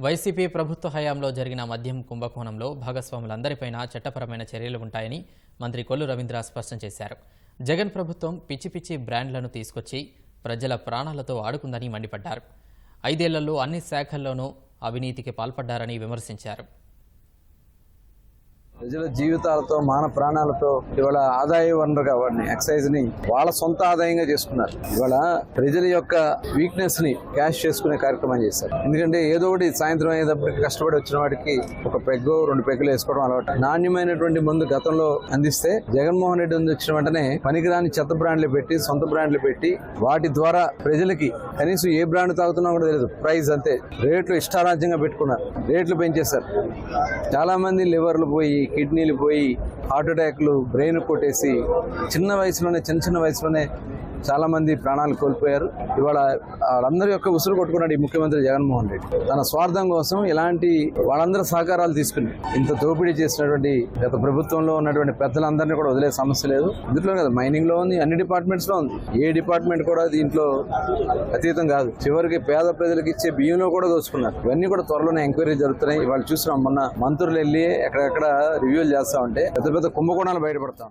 YCP ప్రభుత్వ హయాంలో జరిగిన మద్యం కుంభకోణంలో భాగస్వాములందరిపైన చట్టపరమైన చర్యలు ఉంటాయని మంత్రి కొల్లు రవీంద్ర స్పష్టం చేశారు. జగన్ ప్రభుత్వం పిచ్చి పిచ్చి బ్రాండ్లను తీసుకొచ్చి ప్రజల ప్రాణాలతో ఆడుకుందని మండిపడ్డారు. ఐదేళ్ళలో అన్ని శాఖల్లోనూ అవినీతికి పాల్పడ్డారని విమర్శించారు. ప్రజల జీవితాలతో మాన ప్రాణాలతో ఇవాళ ఆదాయ వనరుగా వాడిని ఎక్సైజ్ని వాళ్ళ సొంత ఆదాయంగా చేసుకున్నారు. ఇవాళ ప్రజల యొక్క వీక్నెస్ని క్యాష్ చేసుకునే కార్యక్రమం చేశారు. ఎందుకంటే ఏదో ఒకటి సాయంత్రం అయ్యేటప్పటికి కష్టపడి వచ్చిన వాడికి ఒక పెగ్గు రెండు పెగ్గులు వేసుకోవడం అలవాటు. నాణ్యమైనటువంటి మందు గతంలో అందిస్తే జగన్మోహన్ రెడ్డి ముందు వచ్చిన వెంటనే పనికిరాని చెత్త బ్రాండ్లు పెట్టి సొంత బ్రాండ్లు పెట్టి వాటి ద్వారా ప్రజలకి కనీసం ఏ బ్రాండ్ తాగుతున్నా కూడా తెలియదు ప్రైస్ అంతే. రేట్లు ఇష్టారాజ్యంగా పెట్టుకున్నారు. రేట్లు పెంచేశారు. చాలా మంది లివర్లు పోయి కిడ్నీలు పోయి హార్ట్ అటాక్లు బ్రెయిన్ కొట్టేసి చిన్న వయసులోనే చిన్న చిన్న వయసులోనే చాలా మంది ప్రాణాలు కోల్పోయారు. ఇవాళ వాళ్ళందరి యొక్క ఉసురు కొట్టుకున్నాడు ఈ ముఖ్యమంత్రి జగన్మోహన్ రెడ్డి. తన స్వార్థం కోసం ఇలాంటి వాళ్ళందరి సహకారాలు తీసుకుని ఇంత దోపిడీ చేసినటువంటి గత ప్రభుత్వంలో ఉన్నటువంటి పెద్దలందరినీ కూడా వదిలే సమస్య లేదు. ఇందులో కదా మైనింగ్లో ఉంది అన్ని డిపార్ట్మెంట్స్లో ఉంది. ఏ డిపార్ట్మెంట్ కూడా దీంట్లో అతీతం కాదు. చివరికి పేద ప్రజలకు ఇచ్చే బియ్యంలో కూడా దోచుకున్నారు. ఇవన్నీ కూడా త్వరలోనే ఎంక్వైరీ జరుగుతున్నాయి. వాళ్ళు చూసినాం మొన్న మంత్రులు వెళ్ళి ఎక్కడెక్కడ రివ్యూలు చేస్తా ఉంటే పెద్ద పెద్ద కుంభకోణాలు బయటపడతాం